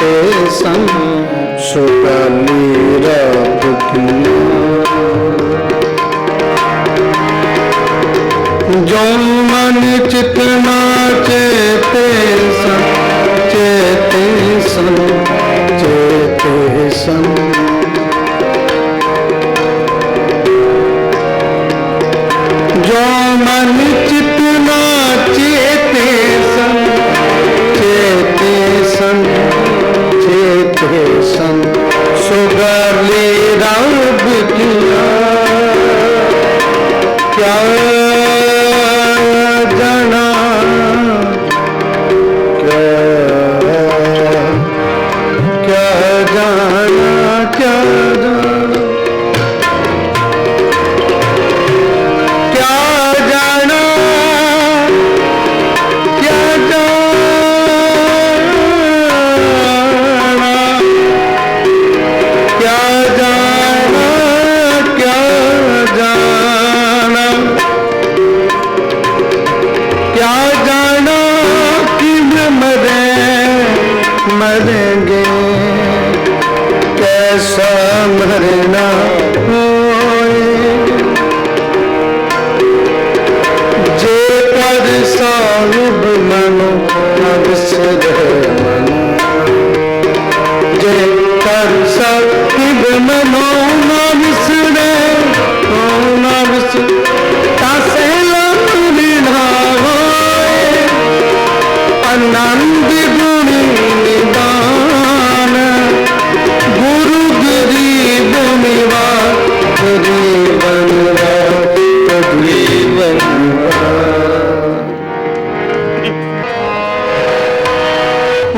ਤੇ ਸੰ ਸੁਪਾਲੀ ਰੱਬ ਕੀ ਚੇਤੇ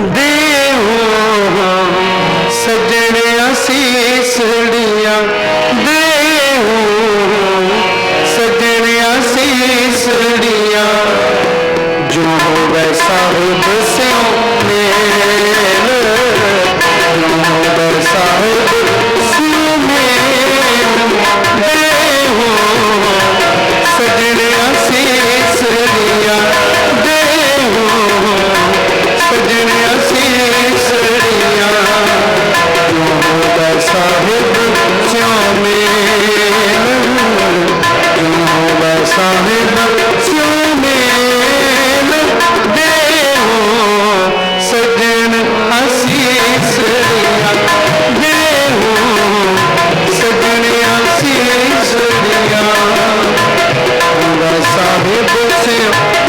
de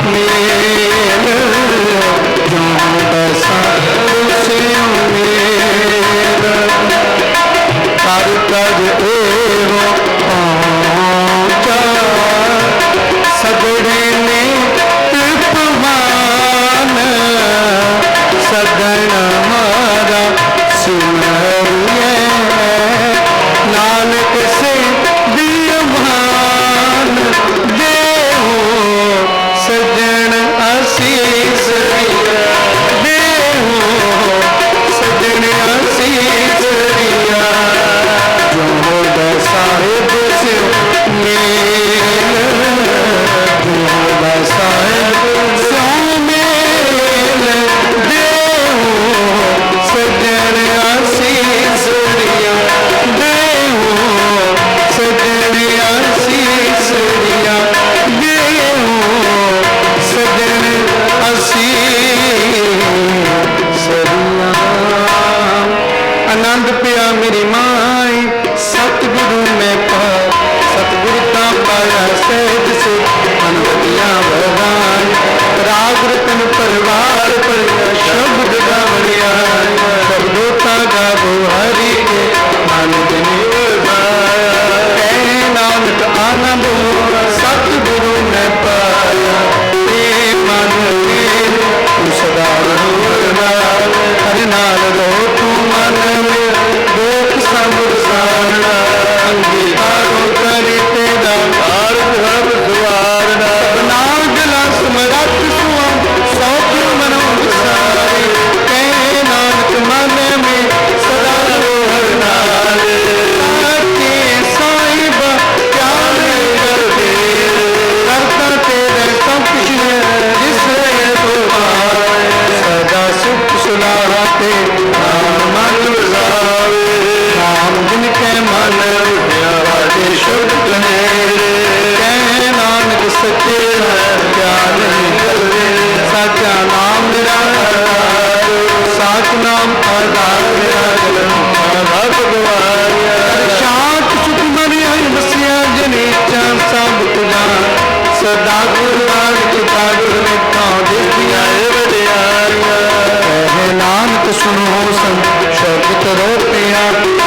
अपने ਸੁਣੋ ਸੰਤ ਸ਼ਬਦ ਕਰੋ ਪਿਆ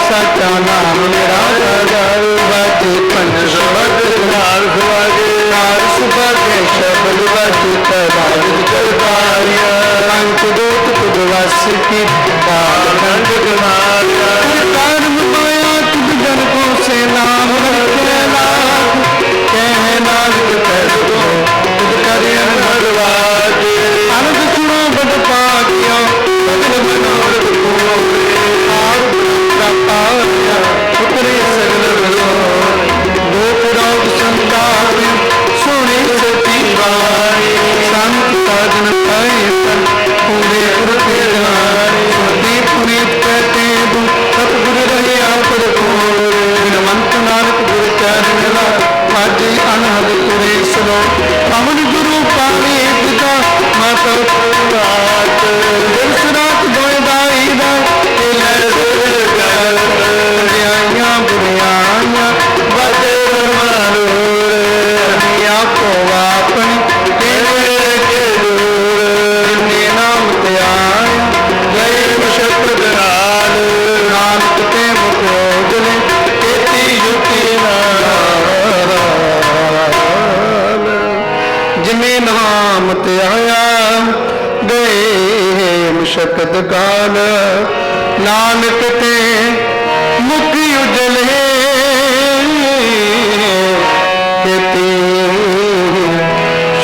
ਸਾਚਾ ਨਾਮ ਮੇਰਾ ਗਰ ਵਾਜੇ ਸ਼ਬਦ ਨਾਰ ਸੁਵਾਗੇ ਨਾਰ ਸੁਭਾਗੇ ਸ਼ਬਦ ਵਾਜੇ ਤਰਾਜ ਕਰਤਾਰਿਆ ਅੰਕ ਦੋਤ ਤੁਧ ਵਸ ਕੀ, ਬਾਲ ਖੰਡ ਗਮਾਰਿਆ ਨਾਮ ਤੇ ਆਇਆ। ਗਏ ਮੁਸ਼ਕਤ ਕਾਲ। ਨਾਨਕ ਤੇ ਮੁਕਤੀ ਉਜਲੇ। ਤੇਤੀ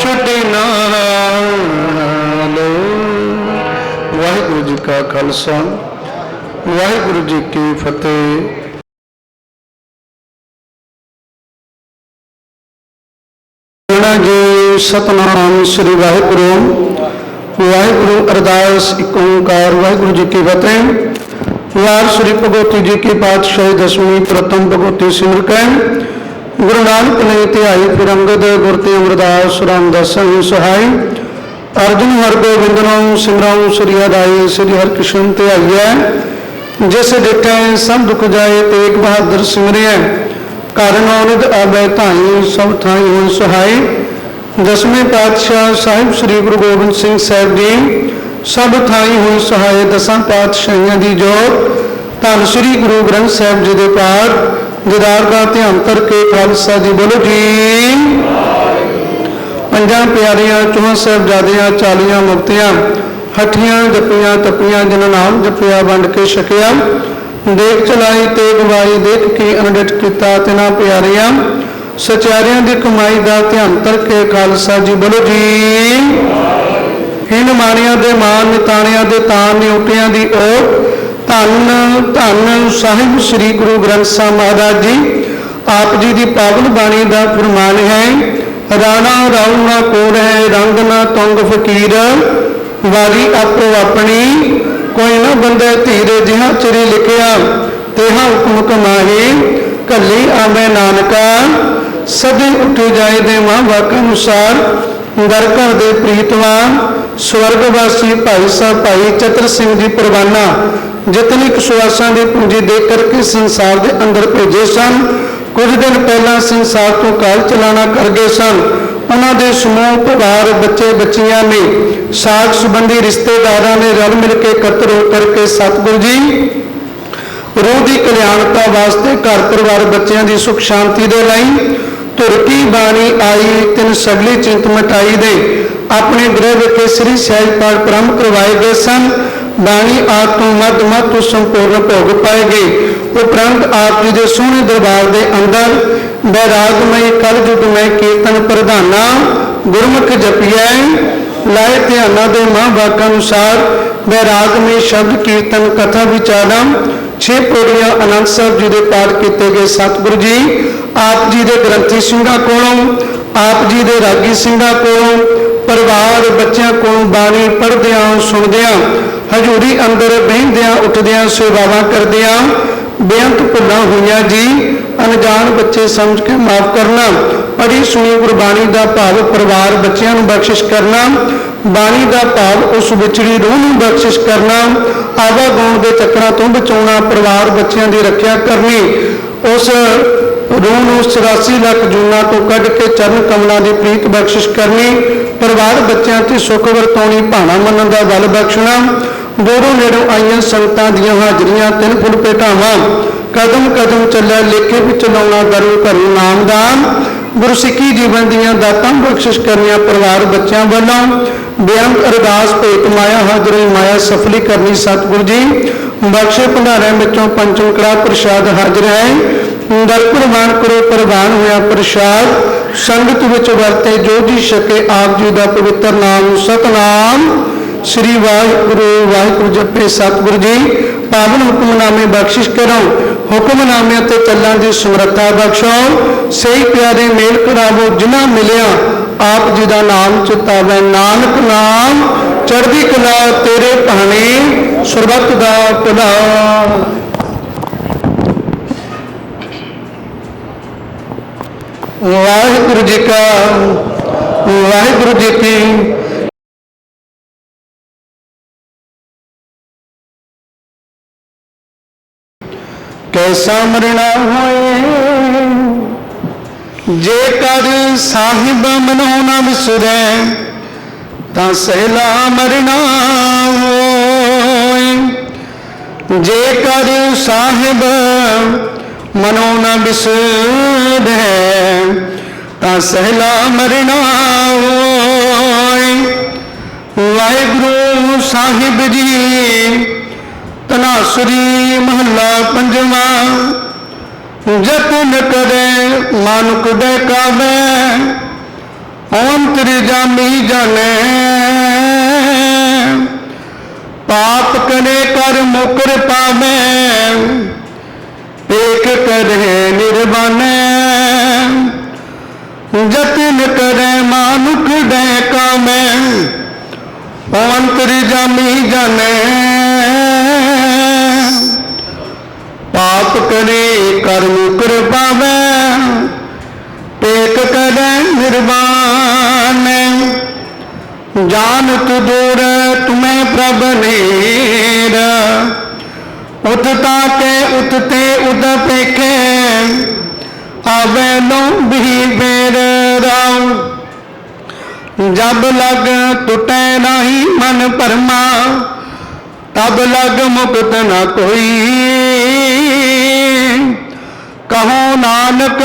ਛੁੱਟੀ ਨਾਲ ਵਾਹਿਗੁਰੂ ਜੀ ਕਾ ਖਾਲਸਾ। ਵਾਹਿਗੁਰੂ ਜੀ ਕੀ ਫਤਿਹ। ਕਹਿਣਾ ਜੀ ਸਤਨਾਮ ਸ੍ਰੀ ਵਾਹਿਗੁਰੂ। ਵਾਹਿਗੁਰੂ ਅਰਦਾਸ, ਇੱਕ ਓੰਕਾਰ, ਵਾਹਿਗੁਰੂ ਜੀ ਕੀ ਫਤਿਹ। ਵਾਰ ਸ੍ਰੀ ਭਗਵਤੀ ਜੀ ਕੀ ਪਾਤਸ਼ਾਹੀ ਦਸਵੀਂ ਪ੍ਰਥਮ ਭਗਵਤੀ ਸਿਮਰ ਕੈ। ਗੁਰੂ ਨਾਨਕ ਨੇ ਧਿਆਈ ਫਿਰੰਗਦ ਗੁਰ ਤੇ ਅਮਰਦਾਸ ਰਾਮ ਰਾਮਦਾਸਨ ਸਹਾਈ। ਅਰਜੁਨ ਹਰਗੋਬਿੰਦ ਨੂੰ ਸਿਮਰਾਉ ਸ੍ਰੀ ਹਰਿ ਸ੍ਰੀ ਹਰਿਕ੍ਰਿਸ਼ਨ ਧਿਆਈਐ ਜਿਸ ਡਿਠੈ ਸਭ ਦੁਖ ਜਾਏ, ਤੇਗ ਬਹਾਦਰ ਸਿਮਰਿਐ ਕਾਰਨ ਔਨਦ ਆਬੈ ਧਾਈ, ਸਭ ਥਾਈ ਹੋਇ ਸਹਾਈ। ਦਸਵੇਂ ਪਾਤਸ਼ਾਹ ਸਾਹਿਬ ਸ੍ਰੀ ਗੁਰੂ ਗੋਬਿੰਦ ਸਿੰਘ ਸਾਹਿਬ ਜੀ, ਸਭ ਥਾਈ ਹੋਇ ਸਹਾਈ ਦਸਾਂ ਪਾਤਸ਼ਾਹੀਆਂ ਦੀ ਜੋਤ। ਧੰਨ ਸ੍ਰੀ ਗੁਰੂ ਗ੍ਰੰਥ ਸਾਹਿਬ ਜੀ ਦੇ ਪਾਠ, ਦਿਦਾਰ ਦਾ ਧਿਆਨ ਕਰਕੇ ਖਾਲਸਾ ਜੀ ਬੋਲੋ ਜੀ। ਪੰਜਾਂ ਪਿਆਰੀਆਂ, ਚੌਹਾਂ ਸਾਹਿਬਜ਼ਾਦਿਆਂ, ਚਾਲੀਆਂ ਮੁਕਤੀਆਂ, ਹੱਠੀਆਂ ਜਪੀਆਂ, ਤਪੀਆਂ, ਜਿਨ੍ਹਾਂ ਨਾਮ ਜਪਿਆ, ਵੰਡ ਕੇ ਛਕਿਆ। ਦੇਖ ਚਲਾਈ ਤੇ ਗਵਾਈ ਦੇਖ ਕੇ ਅਨਡਟ ਕੀਤਾ ਤਿਨਾ ਪਿਆਰੀਆਂ ਸਚਿਆਰਿਆਂ ਦੀ ਕਮਾਈ ਦਾ ਧਿਆਨ ਕਰਕੇ ਖਾਲਸਾ ਜੀ ਬੋਲੋ ਜੀ। ਹਿਨ ਮਾਣਿਆਂ ਦੇ ਮਾਨ ਨਿਤਾਣਿਆਂ ਦੇ ਤਾਨ ਨਿਉਟਿਆਂ ਦੀ ਓਟ। ਧੰਨ ਧੰਨ ਸਾਹਿਬ ਸ੍ਰੀ ਗੁਰੂ ਗ੍ਰੰਥ ਸਾਹਿਬ ਮਹਾਰਾਜ ਜੀ। ਆਪ ਜੀ ਦੀ ਪਾਵਨ ਬਾਣੀ ਦਾ ਫਰਮਾਨ ਹੈ, ਰਾਣਾ ਰਾਉ ਕੋੜ ਹੈ, ਰੰਗ ਨਾ ਤੁੰਗ ਫਕੀਰ। ਵਾਰੀ ਆਪੋ ਆਪਣੀ ਕੋਈ ਨਾ ਬੰਦੇ ਧੀਰੇ ਜਿਹਾ ਚਿਰੀ ਲਿਖਿਆ ਤੇਹਾ ਹੁਕਮ ਕਮਾਹੀ ਕੱਲੀ ਆਵੇ ਨਾਨਕਾ, ਸਦੇ ਉੱਠ ਜਾਏ ਦੇ ਮਾਂ ਵਾਕ ਅਨੁਸਾਰ, ਦਰ ਘਰ ਦੇ ਪ੍ਰੀਤਵਾਨ ਸਵਰਗਵਾਸੀ ਭਾਈ ਸਾਹਿਬ ਭਾਈ ਚਤਰ ਸਿੰਘ ਜੀ ਪਰਵਾਨਾ, ਜਿਤਨੀ ਕੁਸ਼ਵਾਸਾਂ ਦੀ ਪੂੰਜੀ ਦੇ ਕਰਕੇ ਸੰਸਾਰ ਦੇ ਅੰਦਰ ਭੇਜੇ ਸਨ, ਕੁਝ ਦਿਨ ਪਹਿਲਾਂ ਸੰਸਾਰ ਤੋਂ ਕਾਲ ਚਲਾਣਾ ਕਰ ਗਏ ਸਨ ਉਹਨਾਂ ਦੇ ਸਮੂਹ, ਪਰਿਵਾਰ, ਬੱਚੇ, ਬੱਚੀਆਂ ਨੇ ਸਾਖ ਸੰਬੰਧੀ ਰਿਸ਼ਤੇਦਾਰਾਂ ਨੇ ਰਲ ਮਿਲ ਕੇ ਇਕੱਤਰ ਹੋ ਕਰਕੇ ਸਤਿਗੁਰੂ ਜੀ, ਰੂਹ ਦੀ ਕਲਿਆਣਤਾ ਵਾਸਤੇ ਘਰ ਪਰਿਵਾਰ ਬੱਚਿਆਂ ਦੀ ਸੁਖ ਸ਼ਾਂਤੀ ਦੇ ਲਈ ਤੁਰਕੀ ਬਾਣੀ ਆਈ ਤਿੰਨ ਸਗਲੀ ਚਿੰਤ ਮਟਾਈ ਦੇ ਆਪਣੇ ਗ੍ਰਹਿ ਵਿਖੇ ਸ੍ਰੀ ਸਹਿਜ ਪਾਠ ਪ੍ਰੰਭ ਕਰਵਾਏ ਗਏ ਸਨ। ਬਾਣੀ ਆਪ ਤੋਂ ਮੱਧ ਮੱਧ ਸੰਪੂਰਨ ਭੋਗ ਪਾਏ ਗਏ ਉਪਰੰਤ ਆਪ ਜੀ ਦੇ ਸੋਹਣੇ ਦਰਬਾਰ ਦੇ ਅੰਦਰ ਬੈਰਾਗਮਈ ਕਲ ਮੈਂ ਕੀਰਤਨ ਪ੍ਰਧਾਨਾ ਗੁਰਮੁਖ ਜਪੀਐ, ਲਾਏ ਧਿਆਨਾਂ ਦੇ ਮਹਾਂਵਾਕਾਂ ਅਨੁਸਾਰ ਬੈਰਾਗਮਈ ਸ਼ਬਦ ਕੀਰਤਨ ਕਥਾ ਵਿਚਾਰਾਂ, ਛੇ ਪੌੜੀਆਂ ਅਨੰਦ ਸਾਹਿਬ ਜੀ ਦੇ ਪਾਠ ਕੀਤੇ ਗਏ ਸਤਿਗੁਰੂ ਜੀ, ਆਪ ਜੀ ਦੇ ਗ੍ਰੰਥੀ ਸਿੰਘਾਂ ਕੋਲੋਂ, ਆਪ ਜੀ ਦੇ ਰਾਗੀ ਸਿੰਘਾਂ ਕੋਲੋਂ, ਪਰਿਵਾਰ ਬੱਚਿਆਂ ਕੋਲੋਂ ਬਾਣੀ ਪੜ੍ਹਦਿਆਂ ਸੁਣਦਿਆਂ ਹਜ਼ੂਰੀ ਅੰਦਰ ਬਹਿੰਦਿਆਂ ਉੱਠਦਿਆਂ ਸੇਵਾਵਾਂ ਕਰਦਿਆਂ ਬੇਅੰਤ ਭੁੱਲਾਂ ਹੋਈਆਂ ਜੀ। ਅਣਜਾਣ ਬੱਚੇ ਸਮਝ ਕੇ ਮਾਫ ਕਰਨਾ ਪੜੀ ਸੁਣੀ ਗੁਰਬਾਣੀ ਦਾ ਭਾਵ ਪਰਿਵਾਰ ਬੱਚਿਆਂ ਨੂੰ ਬਖਸ਼ਿਸ਼ ਕਰਨਾ, ਬਾਣੀ ਦਾ ਭਾਵ ਉਸ ਵਿਚੜੀ ਰੂਹ ਨੂੰ ਬਖਸ਼ਿਸ਼ ਕਰਨਾ, ਆਵਾਗਾਉਣ ਦੇ ਚੱਕਰਾਂ ਤੋਂ ਬਚਾਉਣਾ, ਪਰਿਵਾਰ ਬੱਚਿਆਂ ਦੀ ਰੱਖਿਆ ਕਰਨੀ, ਉਸ ਰੂਹ ਨੂੰ 84 ਲੱਖ ਜੂਨਾਂ ਤੋਂ ਕੱਢ ਕੇ ਚਰਨ ਕਮਲਾਂ ਦੀ ਪ੍ਰੀਤ ਬਖਸ਼ਿਸ਼ ਕਰਨੀ, ਪਰਿਵਾਰ ਬੱਚਿਆਂ ਤੇ ਸੁਖ ਵਰਤਾਉਣੀ, ਭਾਣਾ ਮੰਨਣ ਦਾ ਬਲ ਬਖਸ਼ਣਾ ਦੂਰੋਂ ਨੇੜੋਂ ਆਈਆਂ ਸੰਗਤਾਂ ਦੀਆਂ ਹਾਜ਼ਰੀਆਂ, ਤਿੰਨ ਫੁੱਲ ਭੇਟਾਵਾਂ ਕਦਮ ਕਦਮ ਚੱਲਿਆ, ਲੇਖੇ ਵਿੱਚ ਲਾਉਣਾ ਦਰੂ ਘਰੂ ਨਾਮਦਾਨ। ਗੁਰਸਿੱਖੀ ਜੀਵਨ ਦੀਆਂ ਦਾਤਾਂ ਬਖਸ਼ਿਸ਼ ਕਰਨੀਆਂ ਪਰਿਵਾਰ ਬੱਚਿਆਂ ਵੱਲੋਂ। ਬੇਅੰਤ ਅਰਦਾਸ, ਭੇਟ ਮਾਇਆ ਹਾਜ਼ਰੀ, ਮਾਇਆ ਸਫਲੀ ਕਰਨੀ ਸਤਿਗੁਰੂ ਜੀ। ਬਖਸ਼ੇ ਭੰਡਾਰਿਆਂ ਵਿੱਚੋਂ ਪੰਚਮ ਕੜਾ ਪ੍ਰਸ਼ਾਦ ਹਾਜ਼ਰ ਹੈ ਦਰ ਪ੍ਰਵਾਨ ਕਰੋ, ਪ੍ਰਵਾਨ ਹੋਇਆ ਪ੍ਰਸ਼ਾਦ। ਸੰਗਤ ਵਿੱਚ ਵਰਤੇ ਜੋ ਜੀ ਛਕੇ, ਆਪ ਜੀ ਦਾ ਪਵਿੱਤਰ ਨਾਮ ਸਤਨਾਮ। ਸ੍ਰੀ ਵਾਹਿਗੁਰੂ ਵਾਹਿਗੁਰੂ ਜਪੇ ਸਤਿਗੁਰੂ ਜੀ। ਪਾਵਨ ਹੁਕਮਨਾਮੇ ਬਖਸ਼ਿਸ਼ ਕਰੋ। ਹੁਕਮਨਾਮੇ ਤੇ ਚੱਲਾਂ ਦੀ ਸਮਰੱਥਾ ਬਖਸ਼ੋ। ਸਹੀ ਪਿਆਰੇ ਮੇਲ ਕਰਾਵੋ, ਜਿਨ੍ਹਾਂ ਮਿਲਿਆ, ਆਪ ਜੀ ਦਾ ਨਾਮ ਚਿਤਾਵੇ। ਨਾਨਕ ਨਾਮ, ਚੜ੍ਹਦੀ ਕਲਾ ਤੇਰੇ ਭਾਣੇ। ਸਰਬੱਤ ਦਾ ਭਲਾ। ਵਾਹਿਗੁਰੂ ਜੀ ਕਾ, ਵਾਹਿਗੁਰੂ ਜੀ ਕੀ ਕੈਸਾ ਮਰਣਾ ਹੋਏ ਜੇਕਰ ਸਾਹਿਬ ਮਨੋ ਨਾ ਵਿਸਰੈ, ਤਾਂ ਸਹਿਲਾ ਮਰਣਾ ਹੋਏ। ਜੇਕਰ ਸਾਹਿਬ ਮਨੋ ਨਾ ਵਿਸਰੈ, ਤਾਂ ਸਹਿਲਾ ਮਰਣਾ ਹੋਏ। ਵਾਹਿਗੁਰੂ ਸਾਹਿਬ ਜੀ ਤਨਾਸਰੀ ਮਹੱਲਾ ਪੰਜਵਾਂ। ਜਤਨ ਕਰੇ, ਮਾਨੁਕ ਦੇ ਕਾਵੇ ਅੰਤਰ ਜਾਮੀ ਜਾਣੇ। ਪਾਪ ਕਰੇ, ਕਰ ਮੁਕਰ ਪਾਵੇ, ਏਕ ਕਰੇ ਨਿਰਵਾਨੇ ਜਤਨ ਕਰੇ, ਮਾਨੁਕ ਦੇ ਕਾਵੇ ਅੰਤਰ ਜਾਮੀ ਜਾਣੇ। ਪਾਵੇ, ਟੇਕ ਕਰੇ ਨਿਰਵਾਨ ਜਾਨਤ ਦੂਰ, ਤੁਮੇ ਪ੍ਰਭ ਨੀਰ। ਉਤ ਤਾਕੇ ਉਤ ਉਦ ਪੇਖੇ, ਆਵੇ ਲੋ ਵੀ ਬੇਰ ਰਾਉ। ਜਬ ਲਗ ਟੁਟੈ ਨਹੀਂ ਮਨ ਪਰਮਾ, ਤਬ ਲਗ ਮੁਕਤ ਨ ਕੋਈ। ਕਹੋ ਨਾਨਕ,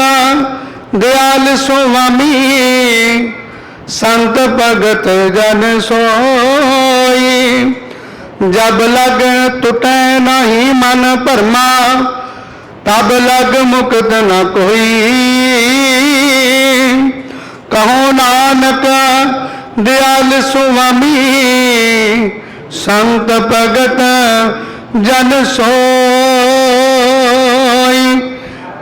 ਦਿਆਲ ਸੁਆਮੀ, ਸੰਤ ਭਗਤ ਜਨ ਸੋਈ। ਜਬ ਲਗ ਟੁਟੈ ਨਹੀਂ ਮਨ ਭਰਮਾ, ਤਬ ਲਗ ਮੁਕਤ ਨ ਕੋਈ। ਕਹੋ ਨਾਨਕ, ਦਿਆਲ ਸੁਆਮੀ, ਸੰਤ ਭਗਤ ਜਨ ਸੋਈ।